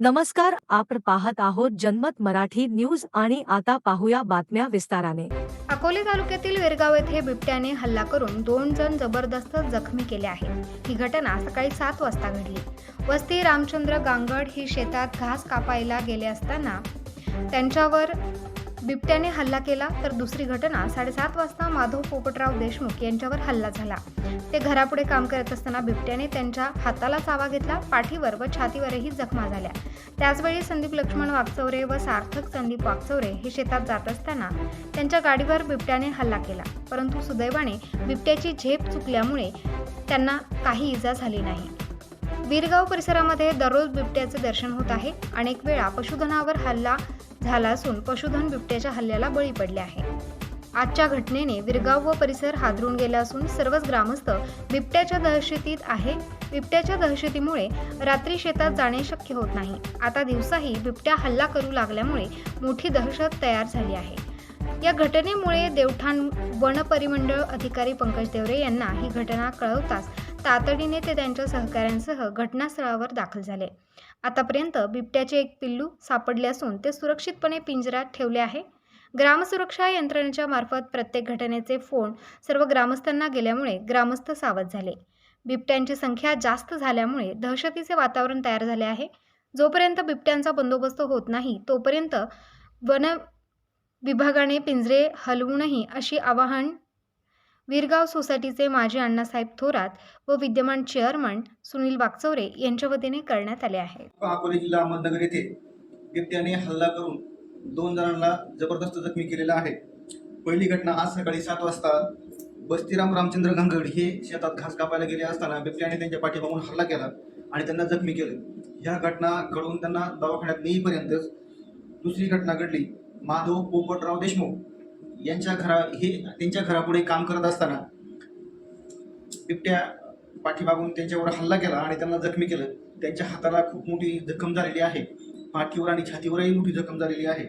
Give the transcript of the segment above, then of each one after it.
नमस्कार आपण पाहत आहोत जनमत मराठी न्यूज आणि आता पाहूया बातम्या विस्ताराने. अकोले तालुक्यातील वेरगाव येथे बिबट्याने हल्ला करून दोन जण जबरदस्त जखमी केले आहेत. ही घटना सकाळी सात वाजता घडली. वस्ती रामचंद्र गांगड ही शेतात घास कापायला गेले असताना त्यांच्यावर बिबट्याने हल्ला केला तर दुसरी घटना साडेसात वाजता माधव पोपटराव देशमुख यांच्यावर हल्ला झाला. ते घरापुढे काम करत असताना बिबट्याने त्यांच्या हाताला चावा घेतला पाठीवर व छातीवरही जखमा झाल्या. त्याचवेळी संदीप लक्ष्मण वागचौरे व सार्थक संदीप वागचौरे हे शेतात जात असताना त्यांच्या गाडीवर बिबट्याने हल्ला केला. परंतु सुदैवाने बिबट्याची झेप चुकल्यामुळे त्यांना काही इजा झाली नाही. वीरगाव परिसरामध्ये दररोज बिबट्याचे दर्शन होत आहे अनेक वेळा पशुधनावर हल्ला झाला असून पशुधन बिबट्याच्या हल्ल्याला बळी पडले आहे. आजच्या घटनेने विरगाव व परिसर हादरून गेला असून सर्वच ग्रामस्थ बिबट्याच्या दहशतीत आहे. बिबट्याच्या दहशतीमुळे रात्री शेतात जाणे शक्य होत नाही. आता दिवसाही बिबट्या हल्ला करू लागल्यामुळे मोठी दहशत तयार झाली आहे. या घटनेमुळे देवठाण वन परिमंडळ अधिकारी पंकज देवरे यांना ही घटना कळवताच तातडीने ते त्यांच्या सहकाऱ्यांसह घटनास्थळावर दाखल झाले. आतापर्यंत बिबट्याचे एक पिल्लू सापडले असून ते सुरक्षितपणे पिंजऱ्यात ठेवले आहे. ग्रामसुरक्षा यंत्रणेच्या मार्फत प्रत्येक घटनेचे फोन सर्व ग्रामस्थांना गेल्यामुळे ग्रामस्थ सावध झाले. बिबट्यांची संख्या जास्त झाल्यामुळे दहशतीचे वातावरण तयार झाले आहे. जोपर्यंत बिबट्यांचा बंदोबस्त होत नाही तोपर्यंत वन विभागाने पिंजरे हलवूनही अशी आवाहन वीरगाव सोसायटीचे माजी अण्णासाहेब थोरात व विद्यमान चेअरमन सुनील वागचौरे यांच्या वतीने करण्यात आले आहे. अकोले जिल्हा अहमदनगर येथे बिबट्याने हल्ला करून दोन जणांना जबरदस्त जखमी केलेला आहे. पहिली घटना आज सकाळी सात वाजता बस्तीराम रामचंद्र घंगड हे शेतात घास कापायला गेले असताना बिबट्याने त्यांच्या पाठीमागून हल्ला केला आणि त्यांना जखमी केलं. ह्या घटना घडवून त्यांना दवाखान्यात नेईपर्यंतच दुसरी घटना घडली. माधव पोपटराव देशमुख यांच्या घरा हे त्यांच्या घरापुढे काम करत असताना बिबट्या पाठीमागून त्यांच्यावर हल्ला केला आणि त्यांना जखमी केलं. त्यांच्या हाताला खूप मोठी जखम झालेली आहे. पाठीवर आणि छातीवरही मोठी जखम झालेली आहे.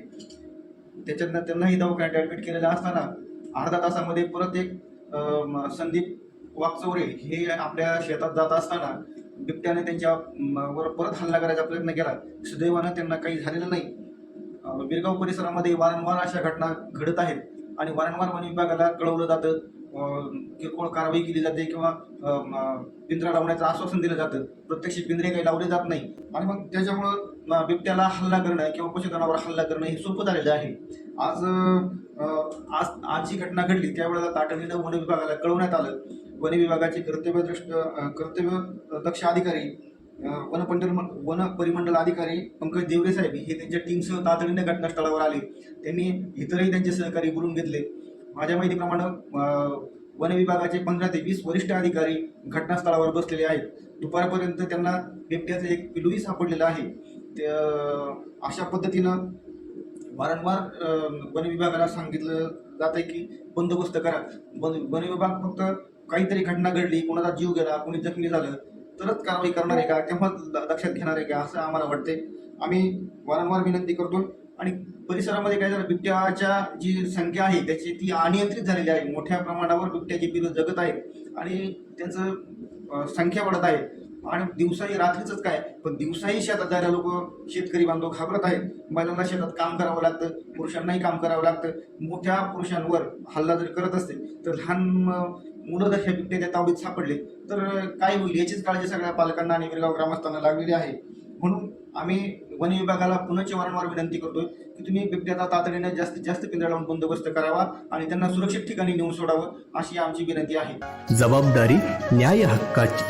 त्याच्यातनं त्यांनाही दवाखान्यात ॲडमिट केलेलं असताना अर्धा तासामध्ये परत एक संदीप वाकचौरे हे आपल्या शेतात जात असताना बिबट्याने त्यांच्या वर परत हल्ला करायचा प्रयत्न केला. सुदैवानं त्यांना काही झालेलं नाही. बिरगाव परिसरामध्ये वारंवार अशा घटना घडत आहेत. आणि वारंवार वन विभागाला कळवलं जातं किरकोळ कारवाई केली जाते किंवा पिंजरा लावण्याचं आश्वासन दिलं जातं. प्रत्यक्ष पिंजरे काही लावले जात नाही. आणि मग त्याच्यामुळं बिबट्याला हल्ला करणं किंवा पशुधनावर हल्ला करणं हे सोपं झालेलं आहे. आज आज आज जी घटना घडली त्यावेळेला तातडीनं वन विभागाला कळवण्यात आलं. वन विभागाचे कर्तव्यदृष्ट कर्तव्य दक्ष अधिकारी वनपंडल वन पंडल वन परिमंडल अधिकारी पंकज देवरे साहेब हे त्यांच्या टीमसह तातडीने घटनास्थळावर आले. त्यांनी इतरही त्यांचे सहकारी बोलून घेतले. माझ्या माहितीप्रमाणे वन विभागाचे पंधरा ते वीस वरिष्ठ अधिकारी घटनास्थळावर बसलेले आहेत. दुपारपर्यंत त्यांना बिबट्याचं एक पिलूही सापडलेलं आहे. ते अशा पद्धतीनं वारंवार वन विभागाला सांगितलं जात आहे की बंदोबस्त करा. वन वन विभाग फक्त काहीतरी घटना घडली कोणाचा जीव गेला कोणी जखमी झालं तरच कारवाई करणार आहे का तेव्हा लक्षात घेणार आहे का असं आम्हाला वाटते आम्ही वारंवार विनंती करतो आणि परिसरामध्ये काय झालं बिबट्याच्या जी संख्या आहे त्याची ती अनियंत्रित झालेली आहे. मोठ्या प्रमाणावर बिबट्याची पिलं जगत आहेत आणि त्यांचं संख्या वाढत आहे. आणि दिवसाही रात्रीचंच काय? पण दिवसाही शेतात जायला लोक शेतकरी बांधव घाबरत आहेत. महिलांना शेतात काम करावं लागतं पुरुषांनाही काम करावं लागतं. मोठ्या पुरुषांवर हल्ला जर करत असते तर लहान मुलं जर ह्या बिबट्याच्या तावडीत सापडले तर काय होईल? याचीच काळजी सगळ्या पालकांना आणि विरगाव ग्रामस्थांना लागलेली आहे. म्हणून आम्ही वन विभागाला पुनश्च वारंवार विनंती करतोय की तुम्ही बिबट्याचा तातडीने जास्तीत जास्त पिंजरा लावून बंदोबस्त करावा आणि त्यांना सुरक्षित ठिकाणी नेऊन सोडावं अशी आमची विनंती आहे. जबाबदारी न्याय हक्काची.